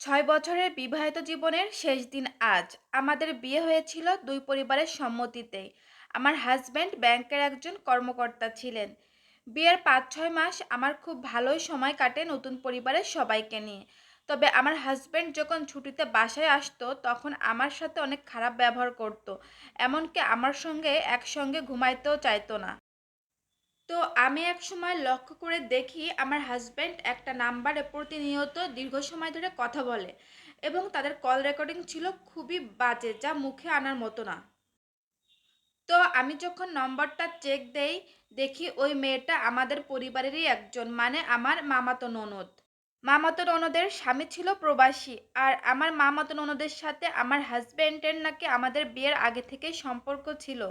ছয় বছরের বিবাহিত জীবনের শেষ দিন আজ। আমাদের বিয়ে হয়েছিল দুই পরিবারের সম্মতিতেই। আমার হাজব্যান্ড ব্যাংকের একজন কর্মকর্তা ছিলেন। বিয়ের পাঁচ, ছয় মাস আমার খুব ভালোই সময় কাটে নতুন পরিবারের সবাইকে নিয়ে। তবে আমার হাজব্যান্ড যখন ছুটিতে বাসায় আসতো, তখন আমার সাথে অনেক খারাপ ব্যবহার করতো। এমনকি আমার সঙ্গে একসঙ্গে ঘুমাইতেও চাইতো না। তো আমি এক সময় লক্ষ্য করে দেখি আমার হাজব্যান্ড একটা নাম্বারে প্রতিনিয়ত দীর্ঘ সময় ধরে কথা বলে এবং তাদের কল রেকর্ডিং ছিল খুবই বাজে, যা মুখে আনার মতো না। তো আমি যখন নম্বরটা চেক দেই, দেখি ওই মেয়েটা আমাদের পরিবারেরই একজন মানে আমার মামাতো ননদ। মামাতো ননদের স্বামী ছিল প্রবাসী আর আমার মামাতো ননদের সাথে আমার হাজব্যান্ডের নাকি আমাদের বিয়ের আগে থেকেই সম্পর্ক ছিল।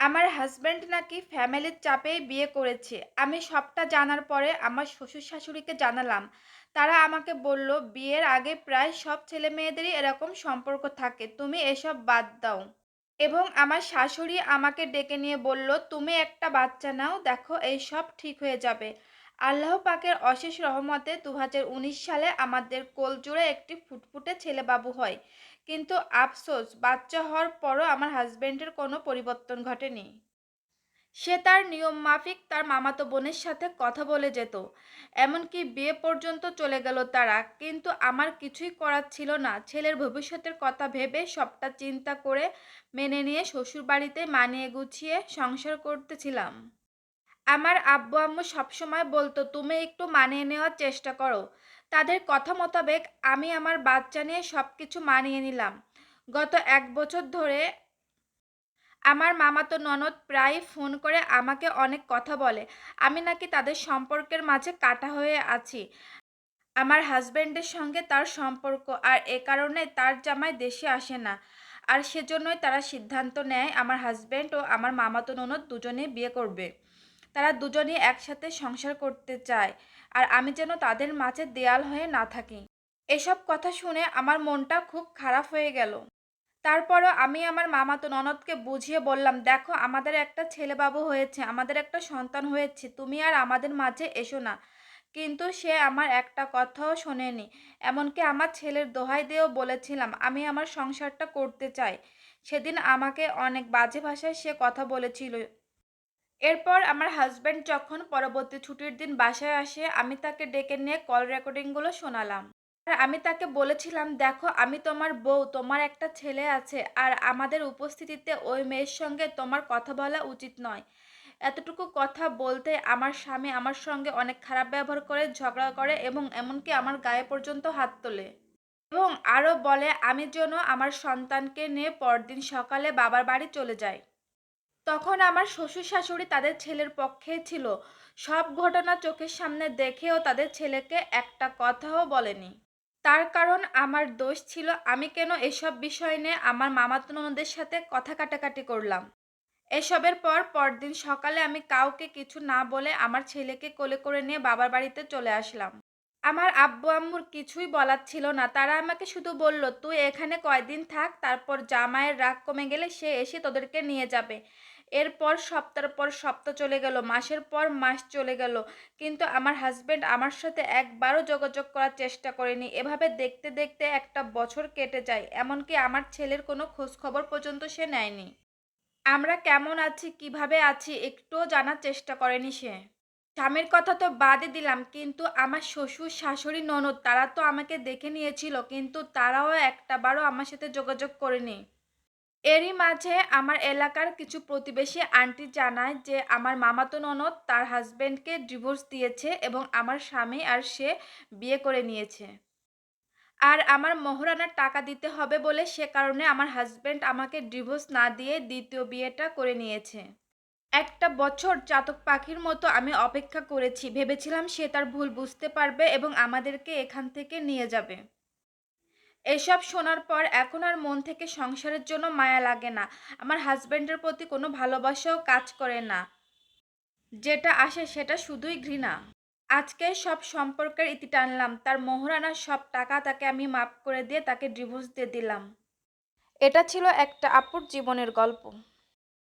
আমার হাজব্যান্ড নাকি ফ্যামিলির চাপেই বিয়ে করেছে। আমি সবটা জানার পরে আমার শ্বশুর শাশুড়িকে জানালাম। তারা আমাকে বলল, বিয়ের আগে প্রায় সব ছেলে মেয়েদেরই এরকম সম্পর্ক থাকে। তুমি এসব বাদ দাও। এবং আমার শাশুড়ি আমাকে ডেকে নিয়ে বলল, তুমি একটা বাচ্চা নাও, দেখো এই সব ঠিক হয়ে যাবে। আল্লাহ পাকের অশেষ রহমতে দু হাজার উনিশ সালে আমাদের কোলজুড়ে একটি ফুটফুটে ছেলে বাবু হয়। কিন্তু আফসোস, বাচ্চা হওয়ার পরও আমার হাজব্যান্ডের কোনো পরিবর্তন ঘটেনি। সে তার নিয়ম মাফিক তার মামাতো বোনের সাথে কথা বলে যেত। এমনকি বিয়ে পর্যন্ত চলে গেল তারা, কিন্তু আমার কিছুই করার ছিল না। ছেলের ভবিষ্যতের কথা ভেবে সবটা চিন্তা করে মেনে নিয়ে শ্বশুরবাড়িতে মানিয়ে গুছিয়ে সংসার করতেছিলাম। আমার আব্বু আম্মু সবসময় বলতো, তুমি একটু মানিয়ে নেওয়ার চেষ্টা করো। তাদের কথা মোতাবেক আমি আমার বাচ্চা নিয়ে সব কিছু মানিয়ে নিলাম। গত এক বছর ধরে আমার মামাতো ননদ প্রায় ফোন করে আমাকে অনেক কথা বলে। আমি নাকি তাদের সম্পর্কের মাঝে কাটা হয়ে আছি। আমার হাজবেন্ডের সঙ্গে তার সম্পর্ক আর এ কারণে তার জামাই দেশে আসে না। আর সেজন্যই তারা সিদ্ধান্ত নেয় আমার হাজবেন্ড ও আমার মামাতো ননদ দুজনেই বিয়ে করবে। তারা দুজনেই একসাথে সংসার করতে চায়, আর আমি যেন তাদের মাঝে দেয়াল হয়ে না থাকি। এসব কথা শুনে আমার মনটা খুব খারাপ হয়ে গেল। তারপরও আমি আমার মামাতো ননদকে বুঝিয়ে বললাম, দেখো, আমাদের একটা ছেলেবাবু হয়েছে, আমাদের একটা সন্তান হয়েছে, তুমি আর আমাদের মাঝে এসো না। কিন্তু সে আমার একটা কথাও শোনেনি। এমনকি আমার ছেলের দোহাই দিয়েও বলেছিলাম, আমি আমার সংসারটা করতে চাই। সেদিন আমাকে অনেক বাজে ভাষায় সে কথা বলেছিল। এরপর আমার হাজব্যান্ড যখন পরবর্তী ছুটির দিন বাসায় আসে, আমি তাকে ডেকে নিয়ে কল রেকর্ডিংগুলো শোনালাম। আর আমি তাকে বলেছিলাম, দেখো, আমি তোমার বউ, তোমার একটা ছেলে আছে, আর আমাদের উপস্থিতিতে ওই মেয়ের সঙ্গে তোমার কথা বলা উচিত নয়। এতটুকু কথা বলতে আমার স্বামী আমার সঙ্গে অনেক খারাপ ব্যবহার করে, ঝগড়া করে এবং এমনকি আমার গায়ে পর্যন্ত হাত তোলে। এবং আরও বলে, আমি যেন আমার সন্তানকে নিয়ে পরদিন সকালে বাবার বাড়ি চলে যাই। তখন আমার শ্বশুর শাশুড়ি তাদের ছেলের পক্ষে ছিল। সব ঘটনা চোখের সামনে দেখেও তাদের ছেলেকে একটা কথাও বলেনি। তার কারণ আমার দোষ ছিল, আমি কেন এসব বিষয় নিয়ে আমার মামাতো ননদের সাথে কথা কাটাকাটি করলাম। এসবের পর পরদিন সকালে আমি কাউকে কিছু না বলে আমার ছেলেকে কোলে করে নিয়ে বাবার বাড়িতে চলে আসলাম। আমার আব্বু আম্মুর কিছুই বলার ছিল না, তারা আমাকে শুধু বলল, তুই এখানে কয়দিন থাক, তারপর জামায়ের রাগ কমে গেলে সে এসে তোদেরকে নিয়ে যাবে। এরপর সপ্তাহের পর সপ্তাহ চলে গেল, মাসের পর মাস চলে গেল। কিন্তু আমার হাজবেন্ড আমার সাথে একবারও যোগাযোগ করার চেষ্টা করেনি। এভাবে দেখতে দেখতে একটা বছর কেটে যায়, এমনকি আমার ছেলের কোনো খোঁজ খবর পর্যন্ত সে নেয়নি। আমরা কেমন আছি, কীভাবে আছি, একটুও জানার চেষ্টা করেনি সে। স্বামীর কথা তো বাদই দিলাম, কিন্তু আমার শ্বশুর, শাশুড়ি, ননদ তারা তো আমাকে দেখে নিয়েছিল, কিন্তু তারাও একটাবারও আমার সাথে যোগাযোগ করেনি। এরই মাঝে আমার এলাকার কিছু প্রতিবেশী আন্টি জানায় যে আমার মামাতো ননদ তার হাজবেন্ডকে ডিভোর্স দিয়েছে এবং আমার স্বামী আর সে বিয়ে করে নিয়েছে। আর আমার মহারানার টাকা দিতে হবে বলে সে কারণে আমার হাজবেন্ড আমাকে ডিভোর্স না দিয়ে দ্বিতীয় বিয়েটা করে নিয়েছে। একটা বছর চাতক পাখির মতো আমি অপেক্ষা করেছি, ভেবেছিলাম সে তার ভুল বুঝতে পারবে এবং আমাদেরকে এখান থেকে নিয়ে যাবে। এসব শোনার পর এখন আর মন থেকে সংসারের জন্য মায়া লাগে না। আমার হাজব্যান্ডের প্রতি কোনো ভালোবাসাও কাজ করে না। যেটা আসে সেটা শুধুই ঘৃণা। আজকে সব সম্পর্কের ইতি টানলাম। তার মোহরানার সব টাকা তাকে আমি মাফ করে দিয়ে তাকে ডিভোর্স দিয়ে দিলাম। এটা ছিল একটা আপুর জীবনের গল্প।